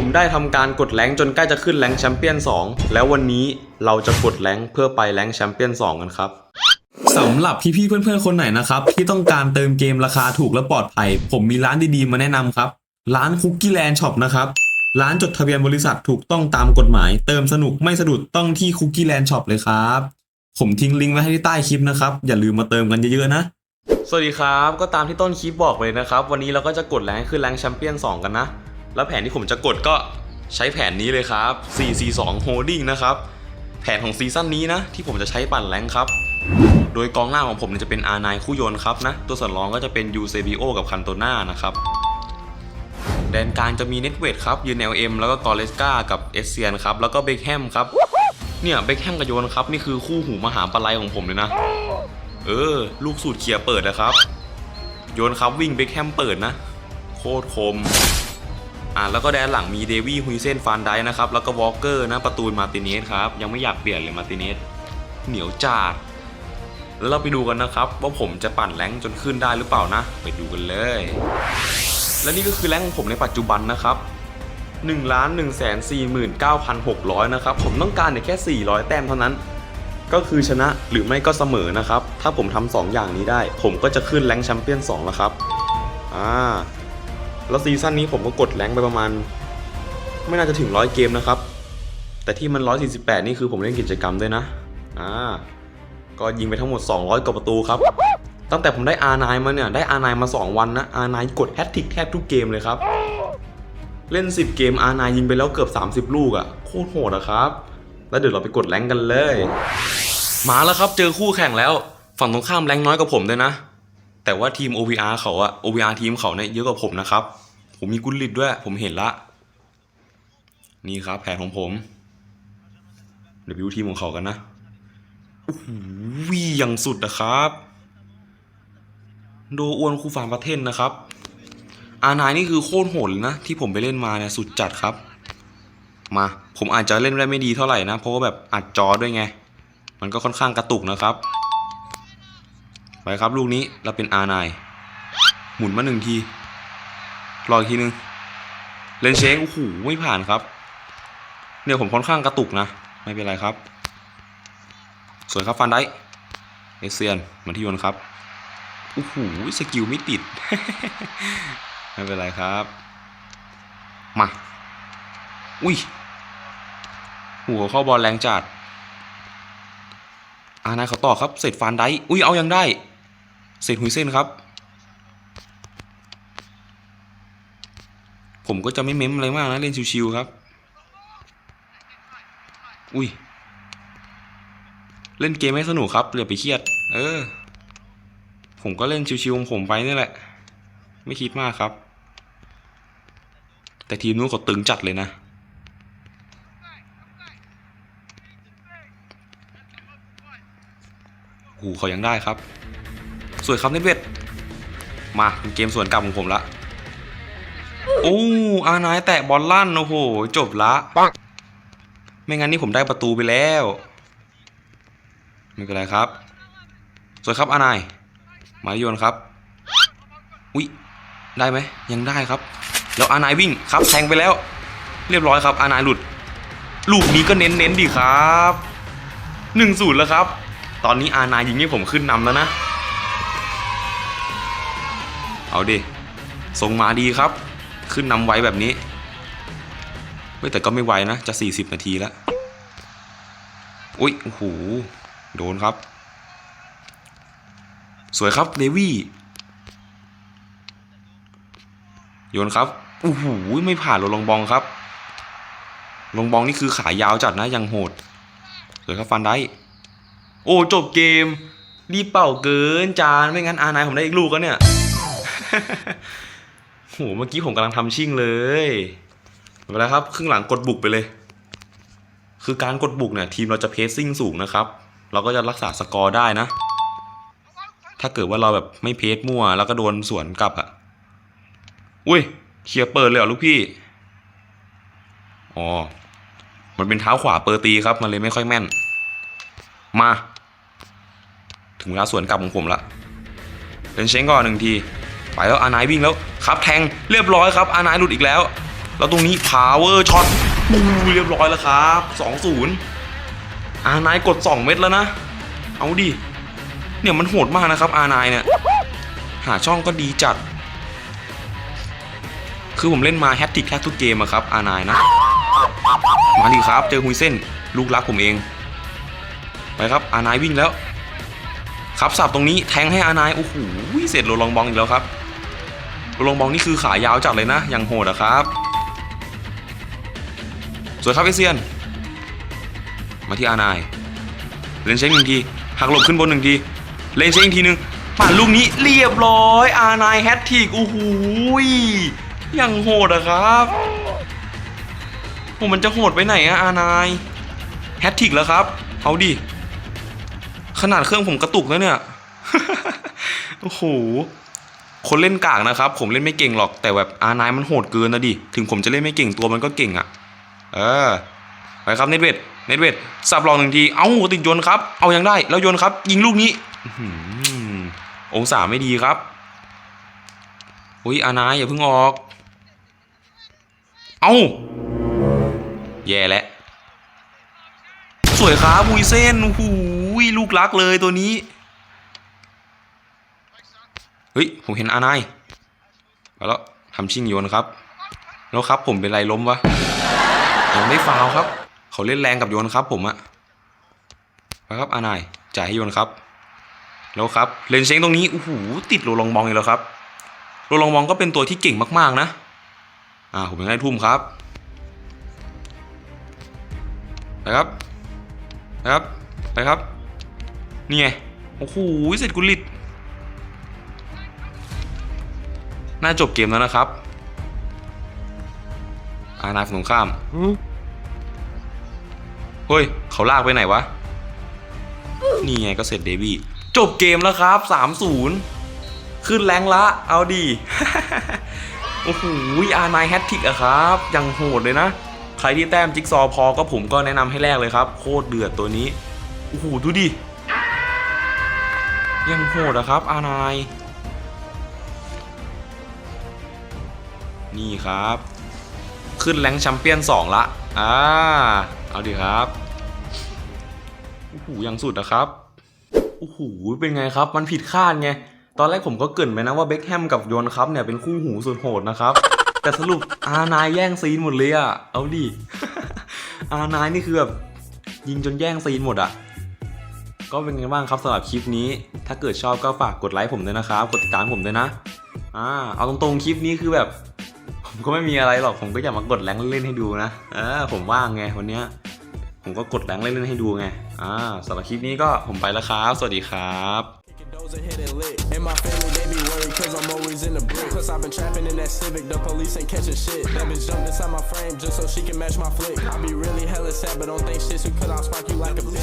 ผมได้ทำการกดแรงค์จนใกล้จะขึ้นแรงค์แชมเปี้ยน 2 แล้ววันนี้เราจะกดแรงค์เพื่อไปแรงค์แชมเปี้ยน 2 กันครับสำหรับพี่ๆเพื่อนๆ คนไหนนะครับ ที่ต้องการเติมเกมราคาถูกและปลอดภัย ผมมีร้านดีๆ มาแนะนำครับ ร้านคุกกี้แลนด์ช็อปนะครับ ร้านจดทะเบียนบริษัทถูกต้องตามกฎหมาย เติมสนุกไม่สะดุดต้องที่คุกกี้แลนด์ช็อปเลยครับ ผมทิ้งลิงก์ไว้ให้ที่ใต้คลิปนะครับ อย่าลืมมาเติมกันเยอะๆนะ สวัสดีครับ ก็ตามที่ต้นคลิปบอกเลยนะครับ วันนี้เราก็จะกดแรงค์ขึ้นแรงค์แชมเปี้ยน2 กันนะ แล้วแผนที่ผมจะกดก็ใช้แผนนี้เลยครับ 442 Holding นะครับ แผนของซีซั่นนี้นะ ที่ผมจะใช้ปั่นแรงครับ โดยกองหน้าของผมจะเป็น R9 คู่โยนครับนะ ตัวสำรองก็จะเป็น Eusebio กับคันโตนานะครับแดนกลางจะมีเน็ตเวทครับยืน LM แล้วก็กอเลสกากับเอเซียนครับ แล้วก็เบคแฮมครับ เนี่ยเบคแฮมกับโยนครับ นี่คือคู่หูมหาปลัยของผมเลยนะ เออ ลูกสูตรเคลียร์เปิดนะครับ โยนครับวิ่งเบคแฮมเปิดนะ โคตรคม อ่าแล้วก็แดนหลังมีเดวี่ฮุยเซนฟานไดนะครับ แล้วก็วอลเกอร์นะประตูมาร์ติเนสครับ ยังไม่อยากเปลี่ยนเลยมาร์ติเนสเหนียวจัดแล้วเราไปดูกันนะครับ ว่าผมจะปั่นแรงจนขึ้นได้หรือเปล่านะ ไปดูกันเลย และนี่ก็คือแรงของผมในปัจจุบันนะครับ1 1 4 9 6 0 0 นะครับ ผมต้องการเนี่ยแค่ 400 แต้มเท่านั้น ก็คือชนะหรือไม่ก็เสมอนะครับ ถ้าผมทำสองอย่างนี้ได้ ผมก็จะขึ้นแรงแชมเปี้ยน2แล้วครับ อ่า แล้วซีซั่นนี้ผมก็กดแรงไปประมาณ ไม่น่าจะถึงร้อยเกมนะครับ แต่ที่มัน 148 นี่คือผมเล่นกิจกรรมด้วยนะ อ่า ก็ยิงไปทั้งหมด 200กว่าประตูครับ ตั้งแต่ผมได้ R9 มาเนี่ย ได้ R9 มา 2 วันนะ R9 กดแฮตทริกแทบทุกเกมเลยครับ เล่น 10 เกม R9 ยิงไปแล้วเกือบ 30 ลูกอะ่ะ โคตรโหดอะครับ แล้วเดี๋ยวเราไปกดแรงกันเลย มาแล้วครับ เจอคู่แข่งแล้ว ฝั่งตรงข้ามแรงน้อยกว่าผมด้วยนะ แต่ว่าทีม OVR เขาอะ OVR ทีมเขาเนี่ยเยอะกว่าผมนะครับ ผมมีกุลลิตด้วย ผมเห็นละ นี่ครับ แผนของผม เดี๋ยวไปดูทีมของเขากันนะโอ้โหอย่งสุดนะครับ โดอ้วนคูฟาร์มประเทศนะครับ อานายนี่คือโคตรโหดนะ ที่ผมไปเล่นมาเนี่ยสุดจัดครับ มา ผมอาจจะเล่นได้ไม่ดีเท่าไหร่นะ เพราะว่าแบบอัดจอด้วยไง มันก็ค่อนข้างกระตุกนะครับ ไปครับลูกนี้เราเป็นอานายหมุนมาหนึ่งที รออีกทีนึง เลนเชงโอ้โหไม่ผ่านครับ เนี่ยผมค่อนข้างกระตุกนะ ไม่เป็นไรครับ สวยครับฟันได้เอเซียนมาที่ยนครับโอ้โหสกิลไม่ติด ไม่เป็นไรครับ มา อุ้ยหัวเข้าบอลแรงจัดอานายเขาต่อครับ เสร็จฟันได้ อุ้ยเอายังได้ เสร็จหุยเส้นครับ ผมก็จะไม่เม้มอะไรมากนะ เล่นชิวๆครับ อุ้ย เล่นเกมให้สนุกครับอย่าไปเครียด เออ ผมก็เล่นชิวๆของผมไปนี่แหละ ไม่คิดมากครับ แต่ทีมนู้นเขาตึงจัดเลยนะโอ้โหเขายังได้ครับ สวยครับเน็ตเวทมาเป็นเกมส่วนกลับของผมละโอ้อานายแตะบอลลั่นโอ้โหจบละไม่งั้นนี่ผมได้ประตูไปแล้วไม่เป็นไรครับ สวยครับอานายมาโยนครับอุ๊ยได้ไหมยังได้ครับ แล้วอานายวิ่งครับแทงไปแล้ว เรียบร้อยครับอานายหลุด ลูกนี้ก็เน้นเน้นๆดีครับหนึ่งศูนย์แล้วครับ ตอนนี้อานายยิงให้ผมขึ้นนำแล้วนะ เอาดิส่งมาดีครับ ขึ้นนำไว้แบบนี้เฮ้ยแต่ก็ไม่ไวนะ จะ 40 นาทีแล้ว อุ๊ยโอ้โหโดนครับ สวยครับเดวี่โยนครับโอ้โหไม่ผ่านลองบองครับลองบองนี่คือขายาวจัดนะยังโหด สวยครับฟันได้ โอ้จบเกม รีบเป่าเกินจานไม่งั้นอานายผมได้อีกลูกแล้วเนี่ย โหเมื่อกี้ผมกำลังทำชิ่งเลยไม่เป็นไรครับ ครึ่งหลังกดบุกไปเลย คือการกดบุกเนี่ย ทีมเราจะเพสซิ่งสูงนะครับ เราก็จะรักษาสกอร์ได้นะ ถ้าเกิดว่าเราแบบไม่เพสมั่ว แล้วก็โดนสวนกลับอะอุ้ยเคลียร์เปิดเลยเหรอลูกพี่ อ๋อ มันเป็นเท้าขวาเปอร์ตีครับ มันเลยไม่ค่อยแม่น มา ถึงเวลาสวนกลับของผมละเป็นเช้งก่อนหนึ่งที ไปแล้วอานายวิ่งแล้วครับแทงเรียบร้อยครับอานายหลุดอีกแล้ว แล้วตรงนี้ power shot ปูเรียบร้อยแล้วครับ2-0อานายกด 2 เม็ดแล้วนะ เอาดิเนี่ยมันโหดมากนะครับอานายเนี่ยหาช่องก็ดีจัด คือผมเล่นมาแฮตติกแทบทุกเกมอะครับอานายนะ มาดิครับเจอฮุยเส้น ลูกรักผมเอง ไปครับอานายวิ่งแล้ว ครับสับตรงนี้แทงให้อานายโอ้โหเสร็จโรลองบองอีกแล้วครับ ลงบองนี่คือขายาวจัดเลยนะยังโหดอะครับ สวยครับเอเซียน มาที่อานาย เลนเช็คหนึ่งทีหักหลบขึ้นบนหนึ่งที เลนเช็คอีกทีหนึ่งปั่นลูกนี้เรียบร้อย อานายแฮตทิกโอ้โหยยังโหดอะครับโอ้มันจะโหดไปไหนอะอานายแฮตทิกแล้วครับ เอาดิ ขนาดเครื่องผมกระตุกแล้วเนี่ย โอ้โห คนเล่นกากนะครับ ผมเล่นไม่เก่งหรอกแต่แบบอานายมันโหดเกินนะดิถึงผมจะเล่นไม่เก่งตัวมันก็เก่งอะเออไปครับเน็ตเวทเน็ตเวทสับลองหนึ่งทีเอ้าติดโยนครับ เอายังได้แล้วโยนครับ ยิงลูกนี้องศาไม่ดีครับอุ้ยอานายอย่าเพิ่งออก เอ้าแย่แล้วสวยครับบุยเส้นโอ้โหลูกรักเลยตัวนี้ เฮ้ย ผมเห็นอานายมาแล้วทำชิงโยนครับ แล้วครับผมเป็นไรล้มวะยังไม่ฟาวครับ เขาเล่นแรงกับโยนครับผมอะไปครับอานายจ่ายให้โยนครับ แล้วครับเลนเชงตรงนี้โอ้โหติดโรลองบองอีกแล้วครับโรลองบองก็เป็นตัวที่เก่งมากๆนะ อ่าผมยังได้ทุ่มครับไปครับไปครับไปครับนี่ไงโอ้โหเสร็จกุลิต น่าจบเกมแล้วนะครับอานายฝั่งตรงข้าม เฮ้ย เขาลากไปไหนวะ นี่ไงก็เสร็จเดบี้ จบเกมแล้วครับ 3-0 ขึ้นแรงละ เอาดี โอ้โหอานายแฮตทริกอะครับ ยังโหดเลยนะ ใครที่แต้มจิ๊กซอว์พอก็ผมก็แนะนำให้แรกเลยครับ โคตรเดือดตัวนี้ โอ้โห ดูดิ ยังโหดอะครับ อานาย นี่ครับ ขึ้นแรงแชมเปี้ยน2ละ อ่า เอาดีครับโอ้โหยังสุดนะครับโอ้โหเป็นไงครับ มันผิดคาดไง ตอนแรกผมก็เกินไปนะว่าเบ็คแฮมกับโยนครับเนี่ยเป็นคู่หูสุดโหดนะครับ แต่สรุปอานายแย่งซีนหมดเลยอะเอาดิอานายนี่คือแบบยิงจนแย่งซีนหมดอะก็เป็นไงบ้างครับสำหรับคลิปนี้ ถ้าเกิดชอบก็ฝากกดไลค์ผมด้วยนะครับ กดติดตามผมด้วยนะ อ่า เอาตรงๆคลิปนี้คือแบบ ผมก็ไม่มีอะไรหรอกผมก็อยากมากดแรงเล่นให้ดูนะเออผมว่างไงวันเนี้ยผมก็กดแรงเล่นให้ดูไงอ่าสำหรับคลิปนี้ก็ผมไปแล้วครับ สวัสดีครับ Kicking doors and hitting lit. And my family, they be worried cause I'm always in the brick. Cause I've been trapping in that Civic, the police ain't catching shit. That bitch jumped inside my frame just so she can match my flick. I be really hella sad, but don't think shit, so cause I'll spark you like a bitch.